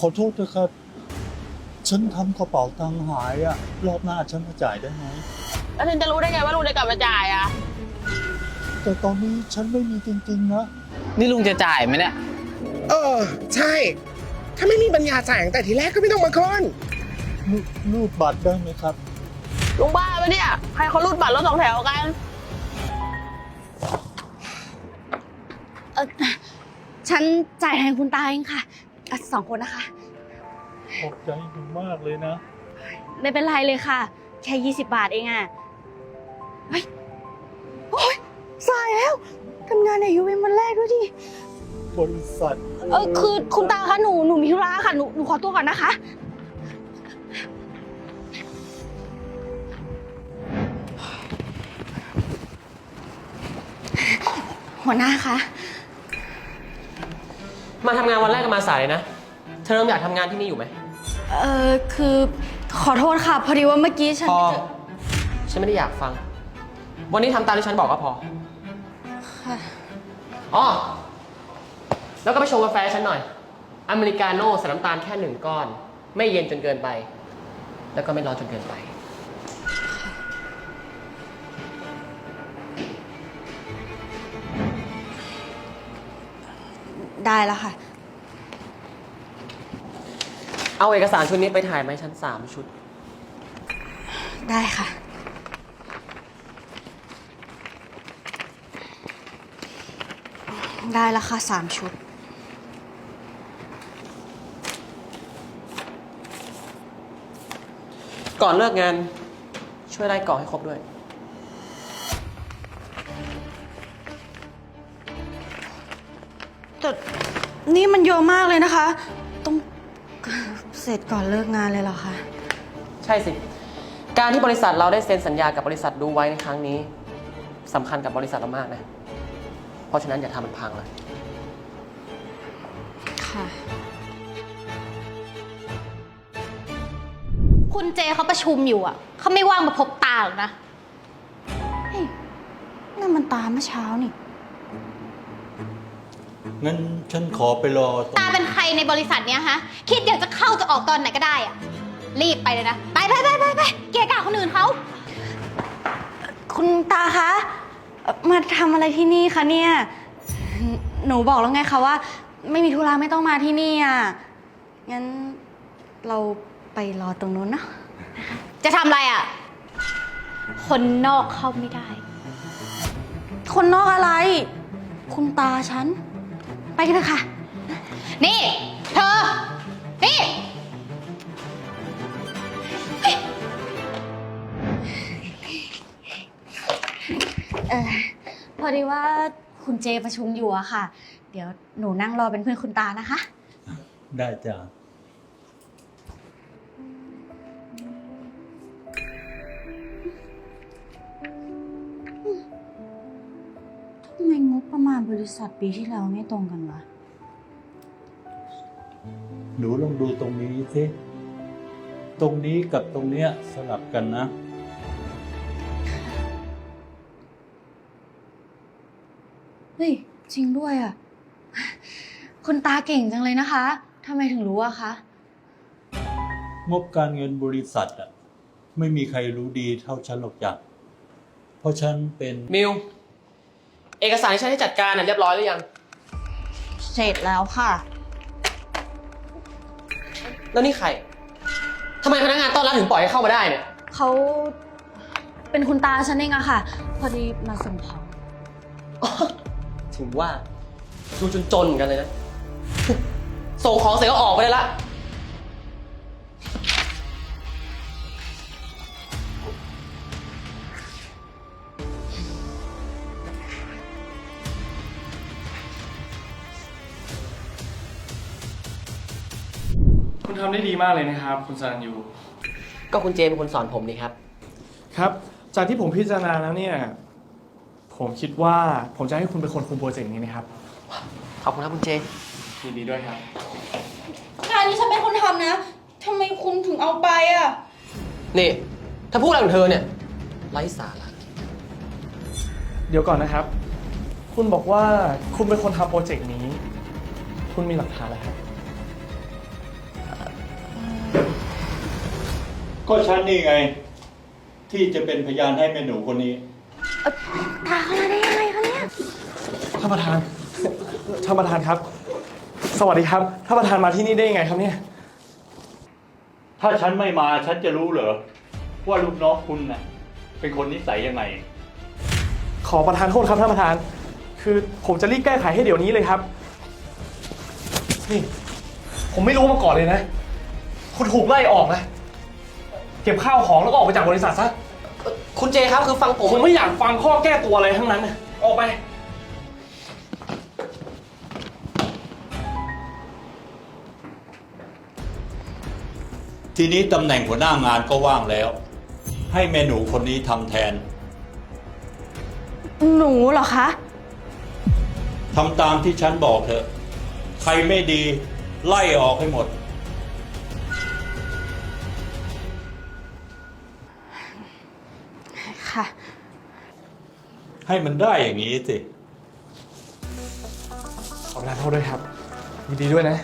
ขอโทษนะครับ ฉันทำกระเป๋าตังค์หายอะรอบหน้าฉันมาจ่ายได้ไหมแล้วฉันจะรู้ได้ไงว่าลุงจะกลับมาจ่ายอะ แต่ตอนนี้ฉันไม่มีจริงๆนะนี่ลุงจะจ่ายไหมเนี่ยเออ ใช่ ถ้าไม่มีปัญญาจ่ายตั้งแต่ทีแรกก็ไม่ต้องมาค้นรูรูดบัตรได้ไหมครับ ลุงบ้าปะเนี่ย ใครเขารูดบัตรรถสองแถวกันเออฉันจ่ายแทนคุณตาเองค่ะ อะสองคนนะคะ ขอบใจคุณมากเลยนะ ไม่เป็นไรเลยค่ะ แค่20บาทเองอะเฮ้ยโอ๊ยสายแล้วทำงานในยูเวนวันแรกด้วยดิ บริษัทเออคือคุณตาคะหนูหนูมีธุระค่ะหนูหนูขอตัวก่อนนะคะ หัวหน้าคะ มาทำงานวันแรกก็มาสายเลยนะ เธอเริ่มอยากทำงานที่นี่อยู่ไหมเออคือขอโทษค่ะ พอดีว่าเมื่อกี้ฉันพอไม่เจอฉันไม่ได้อยากฟัง วันนี้ทำตามที่ฉันบอกก็พอ ค่ะ อ๋อ แล้วก็ไปชงกาแฟฉันหน่อย อเมริกาโน่ใส่น้ำตาลแค่หนึ่งก้อน ไม่เย็นจนเกินไป แล้วก็ไม่ร้อนจนเกินไป ได้แล้วค่ะ เอาเอกสารชุดนี้ไปถ่ายไหมาให้ฉันสามชุด ได้ค่ะ ได้แล้วค่ะสามชุด ก่อนเลิกงานช่วยไล่กรอกให้ครบด้วย แต่นี่มันเยอะมากเลยนะคะ ต้อง เสร็จก่อนเลิกงานเลยเหรอคะ ใช่สิ การที่บริษัทเราได้เซ็นสัญญากับบริษัทดูไว้ในครั้งนี้สำคัญกับบริษัทเรามากนะ เพราะฉะนั้นอย่าทำมันพังเลย ค่ะ คุณเจเขาประชุมอยู่อะ เขาไม่ว่างมาพบตาหรอกนะนั่นมันตามเมื่อเช้านี่ งั้นฉันขอไปรอตรงตาเป็นใครในบริษัทเนี้ยฮะ คิดอยากจะเข้าจะออกตอนไหนก็ได้อะรีบไปเลยนะ ไปไปไปไปไปเกะกะคนอื่นเขาคุณตาคะเอ่อมาทำอะไรที่นี่คะเนี่ย หนูบอกแล้วไงคะว่า ไม่มีธุระไม่ต้องมาที่นี่อะ งั้นเราไปรอตรงนู้นเนอะจะทำอะไรอะ คนนอกเข้าไม่ได้ คนนอกอะไร คุณตาฉัน ไปกันเถอะค่ะ นี่ เธอ นี่ เออพอดีว่าคุณเจประชุมอยู่อะค่ะ เดี๋ยวหนูนั่งรอเป็นเพื่อนคุณตานะคะ ได้จ้ะ ประมาณบริษัทปีที่แล้วไม่ตรงกันวะหนูลองดูตรงนี้สิ ตรงนี้กับตรงเนี้ยสลับกันนะ เฮ้ย จริงด้วยอะคุณตาเก่งจังเลยนะคะทำไมถึงรู้อะคะ งบการเงินบริษัทอะไม่มีใครรู้ดีเท่าฉันหรอกจ้ะเพราะฉันเป็น มิว เอกสารที่ฉันให้จัดการน่ะเรียบร้อยหรือยัง เสร็จแล้วค่ะ แล้วนี่ใครทำไมพนักงานต้อนรับถึงปล่อยให้เข้ามาได้เนี่ย เขาเป็นคุณตาฉันเองอะค่ะ พอดีมาส่งของถึงว่าดูจนๆเหมือนกันเลยนะ ส่งของเสร็จก็ออกไปได้ละ คุณทำได้ดีมากเลยนะครับ คุณสรันยูก็คุณเจเป็นคนสอนผมนี่ครับ ครับ จากที่ผมพิจารณาแล้วเนี่ย ผมคิดว่าผมจะให้คุณเป็นคนคุมโปรเจกต์นี้นะครับขอบคุณครับคุณเจ ยินดีด้วยครับ งานนี้ฉันเป็นคนทำนะ ทำไมคุณถึงเอาไปอะนี่ ถ้าพูดอะไรของเธอเนี่ยไร้สาระเดี๋ยวก่อนนะครับ คุณบอกว่าคุณเป็นคนทำโปรเจกต์นี้ คุณมีหลักฐานอะไรครับ ก็ฉันนี่ไง ที่จะเป็นพยานให้แม่หนูคนนี้ ตาเข้ามาได้ยังไงคะเนี่ยท่านประธาน ท่านประธานครับ สวัสดีครับ ท่านประธานมาที่นี่ได้ยังไงครับเนี่ย ถ้าฉันไม่มาฉันจะรู้เหรอ ว่าลูกน้องคุณน่ะเป็นคนนิสัยยังไง ขอประธานโทษครับท่านประธาน คือผมจะรีบแก้ไขให้เดี๋ยวนี้เลยครับ นี่ ผมไม่รู้มาก่อนเลยนะ คุณถูกไล่ออกนะ เก็บข้าวของแล้วก็ออกไปจากบริษัทซะคุณเจครับคือฟังผม ผมไม่อยากฟังข้อแก้ตัวอะไรทั้งนั้นนะออกไป ทีนี้ตำแหน่งหัวหน้างานก็ว่างแล้ว ให้แม่หนูคนนี้ทำแทนหนูเหรอคะ ทำตามที่ฉันบอกเถอะ ใครไม่ดีไล่ออกให้หมด ให้มันได้อย่างนี้สิ ขอประทานโทษด้วยครับยินดีด้วยนะ